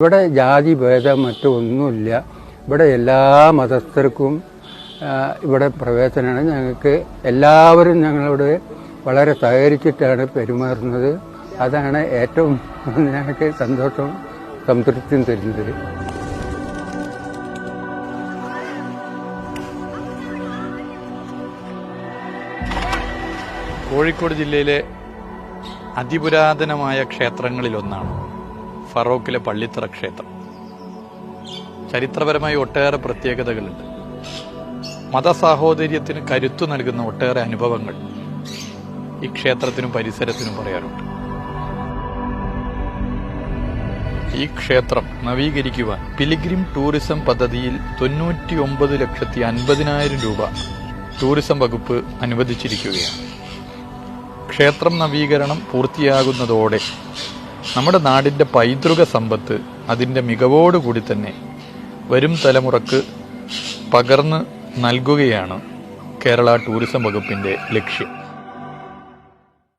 ഇവിടെ ജാതി ഭേദം മറ്റൊന്നുമില്ല. ഇവിടെ എല്ലാ മതസ്ഥർക്കും ഇവിടെ പ്രവേശനമാണ്. ഞങ്ങൾക്ക് എല്ലാവരും ഞങ്ങളോട് വളരെ സഹകരിച്ചിട്ടാണ് പെരുമാറുന്നത്. അതാണ് ഏറ്റവും ഞങ്ങൾക്ക് സന്തോഷവും സംതൃപ്തിയും തരുന്നത്. കോഴിക്കോട് ജില്ലയിലെ അതിപുരാതനമായ ക്ഷേത്രങ്ങളിലൊന്നാണ്. ഫറോക്കിലെ പള്ളിത്തറ ക്ഷേത്രം. ചരിത്രപരമായി ഒട്ടേറെ പ്രത്യേകതകളുണ്ട്. മതസാഹോദര്യത്തിന് കരുത്തു നൽകുന്ന ഒട്ടേറെ അനുഭവങ്ങൾ ഈ ക്ഷേത്രത്തിനും പരിസരത്തിനും പറയാറുണ്ട്. ഈ ക്ഷേത്രം നവീകരിക്കുവാൻ പിലിഗ്രിം ടൂറിസം പദ്ധതിയിൽ തൊണ്ണൂറ്റി ഒമ്പത് ലക്ഷത്തി അൻപതിനായിരം രൂപ ടൂറിസം വകുപ്പ് അനുവദിച്ചിരിക്കുകയാണ്. ക്ഷേത്രം നവീകരണം പൂർത്തിയാകുന്നതോടെ നമ്മുടെ നാടിന്റെ പൈതൃക സമ്പത്ത് അതിന്റെ മികവോടുകൂടി തന്നെ വരും തലമുറയ്ക്ക് പകർന്ന് നൽകുകയാണ് കേരള ടൂറിസം വകുപ്പിന്റെ ലക്ഷ്യം.